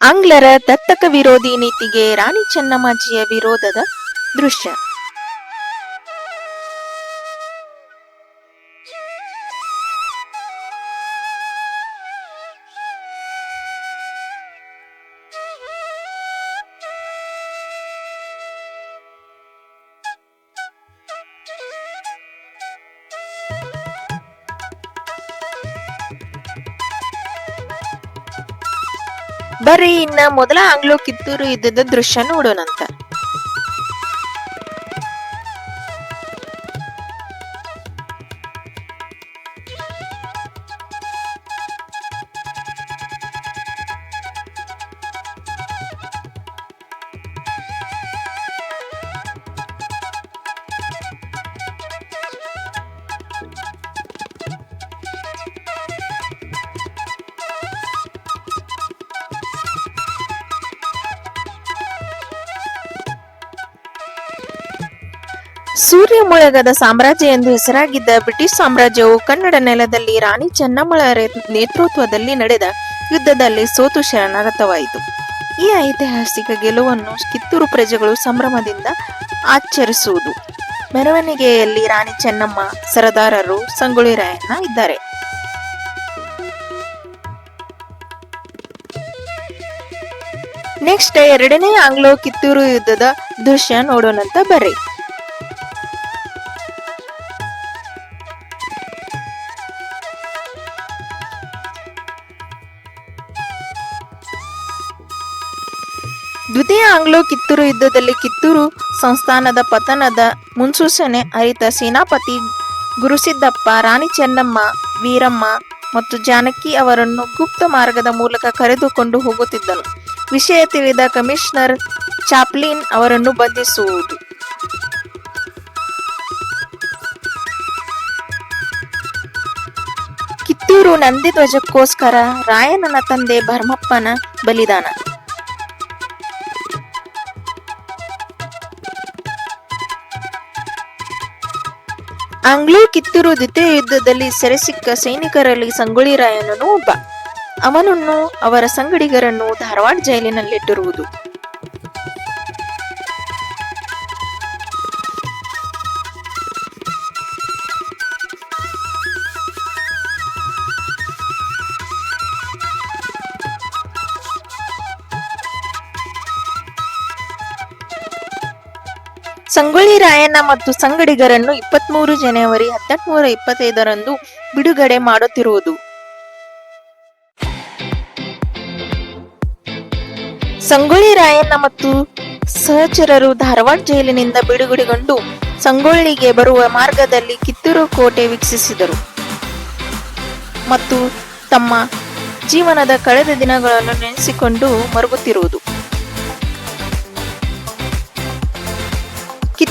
ಆಂಗ್ಲರ ದತ್ತಕ ವಿರೋಧಿ ನೀತಿಗೆ ರಾಣಿ ಚೆನ್ನಮ್ಮಾಜಿಯ ವಿರೋಧದ ದೃಶ್ಯ. ಬರ್ರಿ ಇನ್ನ ಮೊದಲ ಆಂಗ್ಲೋ ಕಿತ್ತೂರು ಯುದ್ಧದ ದೃಶ್ಯ ನೋಡೋಣಂತ. ಸೂರ್ಯ ಮುಳಗದ ಸಾಮ್ರಾಜ್ಯ ಎಂದು ಹೆಸರಾಗಿದ್ದ ಬ್ರಿಟಿಷ್ ಸಾಮ್ರಾಜ್ಯವು ಕನ್ನಡ ನೆಲದಲ್ಲಿ ರಾಣಿ ಚೆನ್ನಮ್ಮಳ ನೇತೃತ್ವದಲ್ಲಿ ನಡೆದ ಯುದ್ಧದಲ್ಲಿ ಸೋತು ಶರಣಾಗತವಾಯಿತು. ಈ ಐತಿಹಾಸಿಕ ಗೆಲುವನ್ನು ಕಿತ್ತೂರು ಪ್ರಜೆಗಳು ಸಂಭ್ರಮದಿಂದ ಆಚರಿಸುವುದು. ಮೆರವಣಿಗೆಯಲ್ಲಿ ರಾಣಿ ಚೆನ್ನಮ್ಮ, ಸರದಾರರು, ಸಂಗೊಳ್ಳಿ ರಾಯಣ್ಣ ಇದ್ದಾರೆ. ನೆಕ್ಸ್ಟ್ ಎರಡನೇ ಆಂಗ್ಲೋ ಕಿತ್ತೂರು ಯುದ್ಧದ ದೃಶ್ಯ ನೋಡೋಣಂತ ಬರ್ರಿ. ದ್ವಿತೀಯ ಆಂಗ್ಲೋ ಕಿತ್ತೂರು ಯುದ್ಧದಲ್ಲಿ ಕಿತ್ತೂರು ಸಂಸ್ಥಾನದ ಪತನದ ಮುನ್ಸೂಚನೆ ಅರಿತ ಸೇನಾಪತಿ ಗುರುಸಿದ್ದಪ್ಪ ರಾಣಿ ಚೆನ್ನಮ್ಮ, ವೀರಮ್ಮ ಮತ್ತು ಜಾನಕಿ ಅವರನ್ನು ಗುಪ್ತ ಮಾರ್ಗದ ಮೂಲಕ ಕರೆದುಕೊಂಡು ಹೋಗುತ್ತಿದ್ದರು ವಿಷಯ ತಿಳಿದ ಕಮಿಷನರ್ ಚಾಪ್ಲಿನ್ ಅವರನ್ನು ಬಂಧಿಸುವುದು. ಕಿತ್ತೂರು ನಂದಿ ಧ್ವಜಕ್ಕೋಸ್ಕರ ರಾಯಣ್ಣನ ತಂದೆ ಭರ್ಮಪ್ಪನ ಬಲಿದಾನ. ಆಂಗ್ಲೋ ಕಿತ್ತೂರು ದ್ವಿತೀಯ ಯುದ್ಧದಲ್ಲಿ ಸೆರೆಸಿಕ್ಕ ಸೈನಿಕರಲ್ಲಿ ಸಂಗೊಳ್ಳಿ ರಾಯಣ್ಣನು ಒಬ್ಬ ಅವನನ್ನು ಅವರ ಸಂಗಡಿಗರನ್ನು ಧಾರವಾಡ ಜೈಲಿನಲ್ಲಿಟ್ಟಿರುವುದು. ಸಂಗೊಳ್ಳಿ ರಾಯಣ್ಣ ಮತ್ತು ಸಂಗಡಿಗರನ್ನು ಇಪ್ಪತ್ಮೂರು ಜನವರಿ ಹದಿನೆಂಟುನೂರ ಇಪ್ಪತ್ತೈದರಂದು ಬಿಡುಗಡೆ ಮಾಡುತ್ತಿರುವುದು. ಸಂಗೊಳ್ಳಿ ರಾಯಣ್ಣ ಮತ್ತು ಸಹಚರರು ಧಾರವಾಡ ಜೈಲಿನಿಂದ ಬಿಡುಗಡೆಗೊಂಡು ಸಂಗೊಳ್ಳಿಗೆ ಬರುವ ಮಾರ್ಗದಲ್ಲಿ ಕಿತ್ತೂರು ಕೋಟೆ ವೀಕ್ಷಿಸಿದರು. ಮತ್ತು ತಮ್ಮ ಜೀವನದ ಕಳೆದ ದಿನಗಳನ್ನು ನೆನೆಸಿಕೊಂಡು ಮರುಗುತ್ತಿರುವುದು.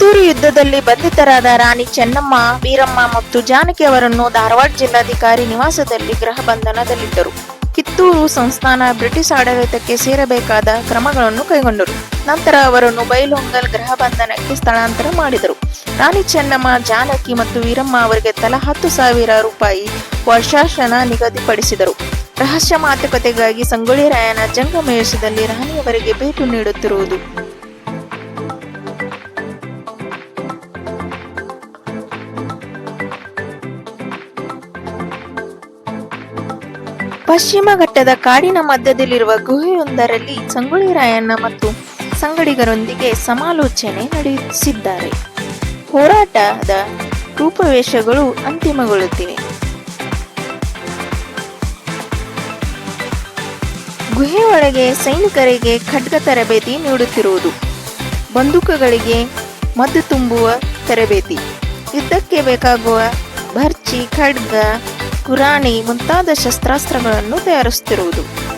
ಕಿತ್ತೂರು ಯುದ್ಧದಲ್ಲಿ ಬಂಧಿತರಾದ ರಾಣಿ ಚೆನ್ನಮ್ಮ, ವೀರಮ್ಮ ಮತ್ತು ಜಾನಕಿ ಅವರನ್ನು ಧಾರವಾಡ ಜಿಲ್ಲಾಧಿಕಾರಿ ನಿವಾಸದಲ್ಲಿ ಗೃಹ ಬಂಧನದಲ್ಲಿದ್ದರು ಕಿತ್ತೂರು ಸಂಸ್ಥಾನ ಬ್ರಿಟಿಷ್ ಆಡಳಿತಕ್ಕೆ ಸೇರಬೇಕಾದ ಕ್ರಮಗಳನ್ನು ಕೈಗೊಂಡರು. ನಂತರ ಅವರನ್ನು ಬೈಲೊಂಗಲ್ ಗೃಹ ಬಂಧನಕ್ಕೆ ಸ್ಥಳಾಂತರ ಮಾಡಿದರು. ರಾಣಿ ಚೆನ್ನಮ್ಮ, ಜಾನಕಿ ಮತ್ತು ವೀರಮ್ಮ ಅವರಿಗೆ ತಲಾ ಹತ್ತು ಸಾವಿರ ರೂಪಾಯಿ ವರ್ಷಾಶನ ನಿಗದಿಪಡಿಸಿದರು. ರಹಸ್ಯ ಮಾತುಕತೆಗಾಗಿ ಸಂಗೊಳ್ಳಿ ರಾಯನ ಜಂಗಮೇಶದಲ್ಲಿ ರಾಣಿಯವರಿಗೆ ಭೇಟಿ ನೀಡುತ್ತಿರುವುದು. ಪಶ್ಚಿಮ ಘಟ್ಟದ ಕಾಡಿನ ಮಧ್ಯದಲ್ಲಿರುವ ಗುಹೆಯೊಂದರಲ್ಲಿ ಸಂಗೊಳ್ಳಿ ರಾಯಣ್ಣ ಮತ್ತು ಸಂಗಡಿಗರೊಂದಿಗೆ ಸಮಾಲೋಚನೆ ನಡೆಸಿದ್ದಾರೆ ಹೋರಾಟದ ರೂಪವೇಶಗಳು ಅಂತಿಮಗೊಳ್ಳುತ್ತಿವೆ. ಗುಹೆಯೊಳಗೆ ಸೈನಿಕರಿಗೆ ಖಡ್ಗ ತರಬೇತಿ ನೀಡುತ್ತಿರುವುದು. ಬಂದೂಕುಗಳಿಗೆ ಮದ್ದು ತುಂಬುವ ತರಬೇತಿ. ಯುದ್ಧಕ್ಕೆ ಬೇಕಾಗುವ ಭರ್ಚಿ ಖಡ್ಗ ಕುರಾಣಿ ಮುಂತಾದ ಶಸ್ತ್ರಾಸ್ತ್ರಗಳನ್ನು ತಯಾರಿಸುತ್ತಿರುವುದು.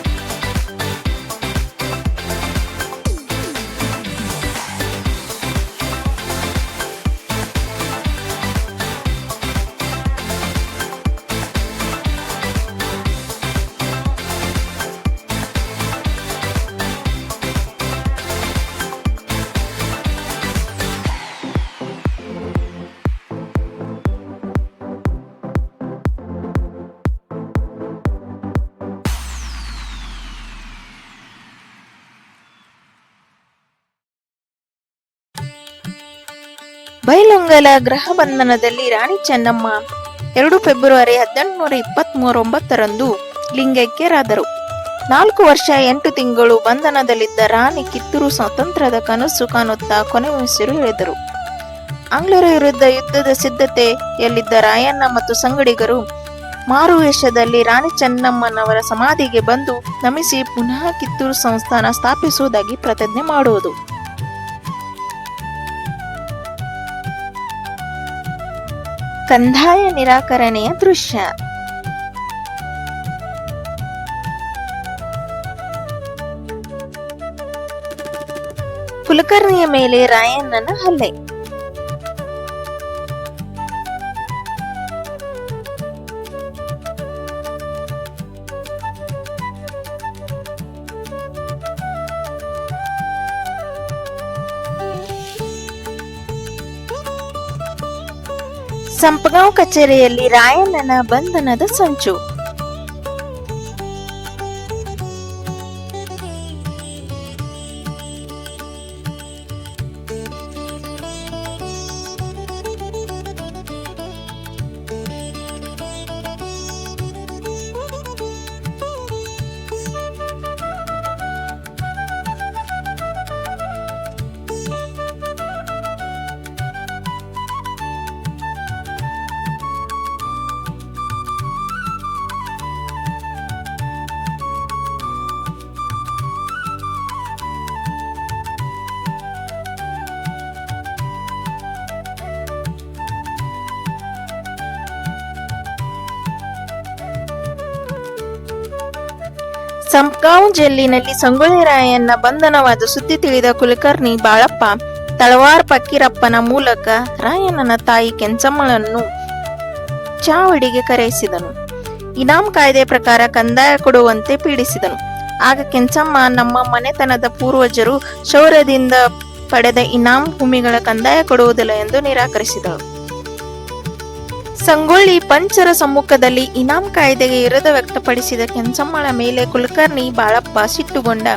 ಬೈಲೊಂಗಲ ಗ್ರಹ ಬಂಧನದಲ್ಲಿ ರಾಣಿ ಚೆನ್ನಮ್ಮ ಎರಡು ಫೆಬ್ರವರಿ ಹದಿನೆಂಟುನೂರ ಇಪ್ಪತ್ಮೂರೊಂಬತ್ತರಂದು ಲಿಂಗೈಕ್ಯರಾದರು. ನಾಲ್ಕು ವರ್ಷ ಎಂಟು ತಿಂಗಳು ಬಂಧನದಲ್ಲಿದ್ದ ರಾಣಿ ಕಿತ್ತೂರು ಸ್ವಾತಂತ್ರ್ಯದ ಕನಸು ಕಾಣುತ್ತಾ ಕೊನೆಯುಸಿರು ಹೇಳಿದರು ಆಂಗ್ಲರ ವಿರುದ್ಧ ಯುದ್ಧದ ಸಿದ್ಧತೆಯಲ್ಲಿದ್ದ ರಾಯಣ್ಣ ಮತ್ತು ಸಂಗಡಿಗರು ಮಾರುವೇಷದಲ್ಲಿ ರಾಣಿ ಚೆನ್ನಮ್ಮನವರ ಸಮಾಧಿಗೆ ಬಂದು ನಮಿಸಿ ಪುನಃ ಕಿತ್ತೂರು ಸಂಸ್ಥಾನ ಸ್ಥಾಪಿಸುವುದಾಗಿ ಪ್ರತಿಜ್ಞೆ ಮಾಡುವುದು. ಕಂದಾಯ ನಿರಾಕರಣೆಯ ದೃಶ್ಯ. ಕುಲಕರ್ಣಿಯ ಮೇಲೆ ರಾಯಣ್ಣನ ಹಲ್ಲೆ. ಸಂಪಗಾಂವ್ ಕಚೇರಿಯಲ್ಲಿ ರಾಯಣ್ಣನ ಬಂಧನದ ಸಂಚು. ಸಂಪಗಾಂವ್ ಜೆಲ್ಲಿನಲ್ಲಿ ಸಂಗೊಳ್ಳಿ ರಾಯಣ್ಣ ಬಂಧನವಾದ ಸುದ್ದಿ ತಿಳಿದ ಕುಲಕರ್ಣಿ ಬಾಳಪ್ಪ, ತಳವಾರ್ ಪಕ್ಕಿರಪ್ಪನ ಮೂಲಕ ರಾಯಣ್ಣನ ತಾಯಿ ಕೆಂಚಮ್ಮಳನ್ನು ಚಾವಡಿಗೆ ಕರೆಯಿಸಿದನು. ಇನಾಮ್ ಕಾಯ್ದೆ ಪ್ರಕಾರ ಕಂದಾಯ ಕೊಡುವಂತೆ ಪೀಡಿಸಿದನು. ಆಗ ಕೆಂಚಮ್ಮ ನಮ್ಮ ಮನೆತನದ ಪೂರ್ವಜರು ಶೌರ್ಯದಿಂದ ಪಡೆದ ಇನಾಮ್ ಭೂಮಿಗಳ ಕಂದಾಯ ಕೊಡುವುದಿಲ್ಲ ಎಂದು ನಿರಾಕರಿಸಿದಳು. ಸಂಗೊಳ್ಳಿ ಪಂಚರ ಸಮ್ಮುಖದಲ್ಲಿ ಇನಾಮ್ ಕಾಯ್ದೆಗೆ ವಿರೋಧ ವ್ಯಕ್ತಪಡಿಸಿದ ಕೆಂಚಮ್ಮಳ ಮೇಲೆ ಕುಲಕರ್ಣಿ ಬಾಳಪ್ಪ ಸಿಟ್ಟುಗೊಂಡ.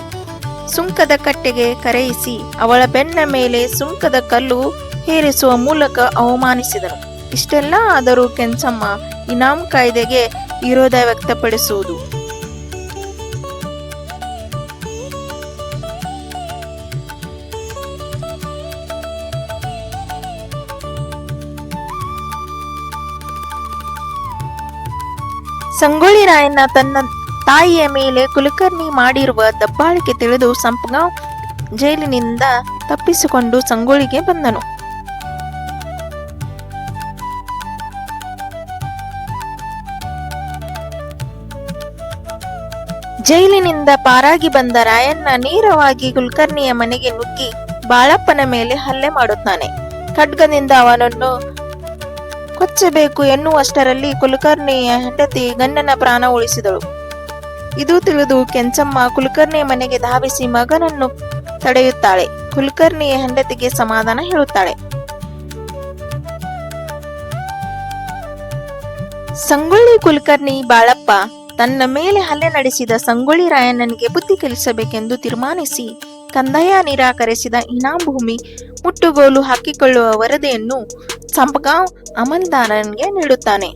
ಸುಂಕದ ಕಟ್ಟೆಗೆ ಕರೆಯಿಸಿ ಅವಳ ಬೆನ್ನ ಮೇಲೆ ಸುಂಕದ ಕಲ್ಲು ಹೇರಿಸುವ ಮೂಲಕ ಅವಮಾನಿಸಿದರು. ಇಷ್ಟೆಲ್ಲ ಆದರೂ ಕೆಂಚಮ್ಮ ಇನಾಮ್ ಕಾಯ್ದೆಗೆ ವಿರೋಧ ವ್ಯಕ್ತಪಡಿಸುವುದು. ಸಂಗೊಳ್ಳಿ ರಾಯಣ್ಣ ತನ್ನ ತಾಯಿಯ ಮೇಲೆ ಕುಲಕರ್ಣಿ ಮಾಡಿರುವ ದಬ್ಬಾಳಿಕೆ ತಿಳಿದು ಸಂಪಗಾಂವ್ ಜೈಲಿನಿಂದ ತಪ್ಪಿಸಿಕೊಂಡು ಸಂಗೊಳ್ಳಿಗೆ ಬಂದನು. ಜೈಲಿನಿಂದ ಪಾರಾಗಿ ಬಂದ ರಾಯಣ್ಣ ನೇರವಾಗಿ ಕುಲಕರ್ಣಿಯ ಮನೆಗೆ ನುಗ್ಗಿ ಬಾಳಪ್ಪನ ಮೇಲೆ ಹಲ್ಲೆ ಮಾಡುತ್ತಾನೆ. ಖಡ್ಗದಿಂದ ಅವನನ್ನು ಕೊಚ್ಚಬೇಕು ಎನ್ನುವಷ್ಟರಲ್ಲಿ ಕುಲಕರ್ಣಿಯ ಹೆಂಡತಿ ಗಂಡನ ಪ್ರಾಣ ಉಳಿಸಿದಳು. ಇದು ತಿಳಿದು ಕೆಂಚಮ್ಮ ಕುಲಕರ್ಣಿಯ ಮನೆಗೆ ಧಾವಿಸಿ ಮಗನನ್ನು ತಡೆಯುತ್ತಾಳೆ. ಕುಲಕರ್ಣಿಯ ಹೆಂಡತಿಗೆ ಸಮಾಧಾನ ಹೇಳುತ್ತಾಳೆ. ಸಂಗೊಳ್ಳಿ ಕುಲಕರ್ಣಿ ಬಾಳಪ್ಪ, ತನ್ನ ಮೇಲೆ ಹಲ್ಲೆ ನಡೆಸಿದ ಸಂಗೊಳ್ಳಿ ರಾಯಣ್ಣನಿಗೆ ಬುದ್ಧಿ ಕಲಿಸಬೇಕೆಂದು ತೀರ್ಮಾನಿಸಿ ಕಂದಾಯ ನಿರಾಕರಿಸಿದ ಇನಾಂ ಭೂಮಿ ಮುಟ್ಟುಗೋಲು ಹಾಕಿಕೊಳ್ಳುವ ವರದಿಯನ್ನು ಸಂಪಗಾಂವ್ ಅಮಲ್ದಾರನ್ಗೆ ನೀಡುತ್ತಾನೆ.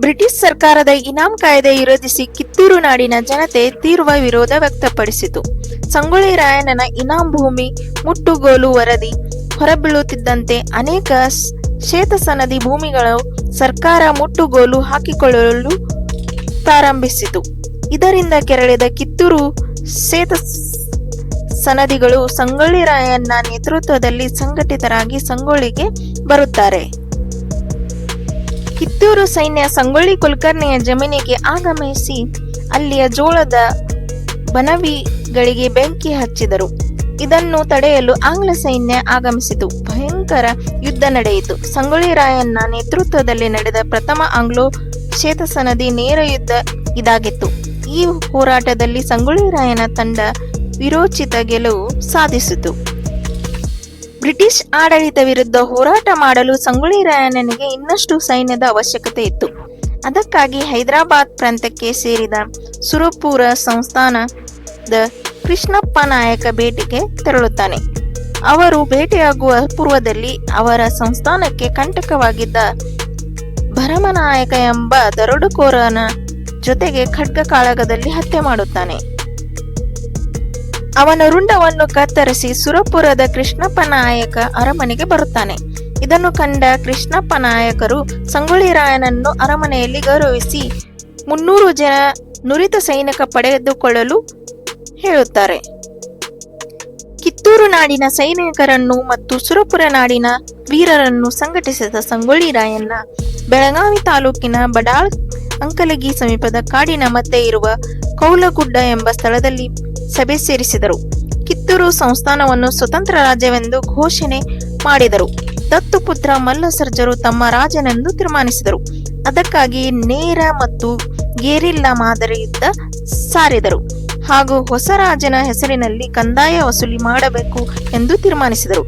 ಬ್ರಿಟಿಷ್ ಸರ್ಕಾರದ ಇನಾಂ ಕಾಯ್ದೆ ವಿರೋಧಿಸಿ ಕಿತ್ತೂರು ನಾಡಿನ ಜನತೆ ತೀವ್ರ ವಿರೋಧ ವ್ಯಕ್ತಪಡಿಸಿತು. ಸಂಗೊಳ್ಳಿ ರಾಯಣ್ಣನ ಇನಾಂ ಭೂಮಿ ಮುಟ್ಟುಗೋಲು ವರದಿ ಹೊರಬೀಳುತ್ತಿದ್ದಂತೆ ಅನೇಕ ಶ್ವೇತ ಶ್ವೇತಸನದಿ ಭೂಮಿಗಳು ಸರ್ಕಾರ ಮುಟ್ಟುಗೋಲು ಹಾಕಿಕೊಳ್ಳಲು ಪ್ರಾರಂಭಿಸಿತು. ಇದರಿಂದ ಕೆರಳಿದ ಕಿತ್ತೂರು ಶ್ವೇತ ಸನದಿಗಳು ಸಂಗೊಳ್ಳಿ ರಾಯಣ್ಣ ನೇತೃತ್ವದಲ್ಲಿ ಸಂಘಟಿತರಾಗಿ ಸಂಗೊಳ್ಳಿಗೆ ಬರುತ್ತಾರೆ. ಕಿತ್ತೂರು ಸೈನ್ಯ ಸಂಗೊಳ್ಳಿ ಕುಲಕರ್ಣಿಯ ಜಮೀನಿಗೆ ಆಗಮಿಸಿ ಅಲ್ಲಿಯ ಜೋಳದ ಬನವಿಗಳಿಗೆ ಬೆಂಕಿ ಹಚ್ಚಿದರು. ಇದನ್ನು ತಡೆಯಲು ಆಂಗ್ಲ ಸೈನ್ಯ ಆಗಮಿಸಿತು. ಭಯಂಕರ ಯುದ್ಧ ನಡೆಯಿತು. ಸಂಗೊಳ್ಳಿ ರಾಯಣ್ಣ ನೇತೃತ್ವದಲ್ಲಿ ನಡೆದ ಪ್ರಥಮ ಆಂಗ್ಲೋ ಶ್ವೇತಸನದಿ ನೇರ ಯುದ್ಧ ಇದಾಗಿತ್ತು. ಈ ಹೋರಾಟದಲ್ಲಿ ಸಂಗೊಳ್ಳಿ ರಾಯನ ತಂಡ ವಿರೋಚಿತ ಗೆಲುವು ಸಾಧಿಸಿತು. ಬ್ರಿಟಿಷ್ ಆಡಳಿತ ವಿರುದ್ಧ ಹೋರಾಟ ಮಾಡಲು ಸಂಗೊಳ್ಳಿ ರಾಯಣ್ಣನಿಗೆ ಇನ್ನಷ್ಟು ಸೈನ್ಯದ ಅವಶ್ಯಕತೆ ಇತ್ತು. ಅದಕ್ಕಾಗಿ ಹೈದರಾಬಾದ್ ಪ್ರಾಂತ್ಯಕ್ಕೆ ಸೇರಿದ ಸುರಪುರ ಸಂಸ್ಥಾನದ ಕೃಷ್ಣಪ್ಪ ನಾಯಕ ಭೇಟಿಗೆ ತೆರಳುತ್ತಾನೆ. ಅವರು ಭೇಟಿಯಾಗುವ ಪೂರ್ವದಲ್ಲಿ ಅವರ ಸಂಸ್ಥಾನಕ್ಕೆ ಕಂಟಕವಾಗಿದ್ದ ಭರಮನಾಯಕ ಎಂಬ ದರೋಡುಕೋರನ ಜೊತೆಗೆ ಖಡ್ಗ ಕಾಳಗದಲ್ಲಿ ಹತ್ಯೆ ಮಾಡುತ್ತಾನೆ. ಅವನ ರುಂಡವನ್ನು ಕತ್ತರಿಸಿ ಸುರಪುರದ ಕೃಷ್ಣಪ್ಪ ನಾಯಕ ಅರಮನೆಗೆ ಬರುತ್ತಾನೆ. ಇದನ್ನು ಕಂಡ ಕೃಷ್ಣಪ್ಪ ನಾಯಕರು ಸಂಗೊಳ್ಳಿ ರಾಯನನ್ನು ಅರಮನೆಯಲ್ಲಿ ಗೌರವಿಸಿ ಮುನ್ನೂರು ಜನ ನುರಿತ ಸೈನಿಕ ಪಡೆದುಕೊಳ್ಳಲು ಹೇಳುತ್ತಾರೆ. ಕಿತ್ತೂರು ನಾಡಿನ ಸೈನಿಕರನ್ನು ಮತ್ತು ಸುರಪುರ ನಾಡಿನ ವೀರರನ್ನು ಸಂಘಟಿಸಿದ ಸಂಗೊಳ್ಳಿ ರಾಯಣ್ಣ ಬೆಳಗಾವಿ ತಾಲೂಕಿನ ಬಡಾಳ್ ಅಂಕಲಗಿ ಸಮೀಪದ ಕಾಡಿನ ಮಧ್ಯೆ ಇರುವ ಕೌಲಗುಡ್ಡ ಎಂಬ ಸ್ಥಳದಲ್ಲಿ ಸಭೆ ಸೇರಿಸಿದರು. ಕಿತ್ತೂರು ಸಂಸ್ಥಾನವನ್ನು ಸ್ವತಂತ್ರ ರಾಜ್ಯವೆಂದು ಘೋಷಣೆ ಮಾಡಿದರು. ದತ್ತುಪುತ್ರ ಮಲ್ಲಸರ್ಜರು ತಮ್ಮ ರಾಜನೆಂದು ತೀರ್ಮಾನಿಸಿದರು. ಅದಕ್ಕಾಗಿ ನೇರ ಮತ್ತು ಗೇರಿಲ್ಲಾ ಮಾದರಿಯಿಂದ ಸಾರಿದರು. ಹಾಗೂ ಹೊಸ ರಾಜನ ಹೆಸರಿನಲ್ಲಿ ಕಂದಾಯ ವಸೂಲಿ ಮಾಡಬೇಕು ಎಂದು ತೀರ್ಮಾನಿಸಿದರು.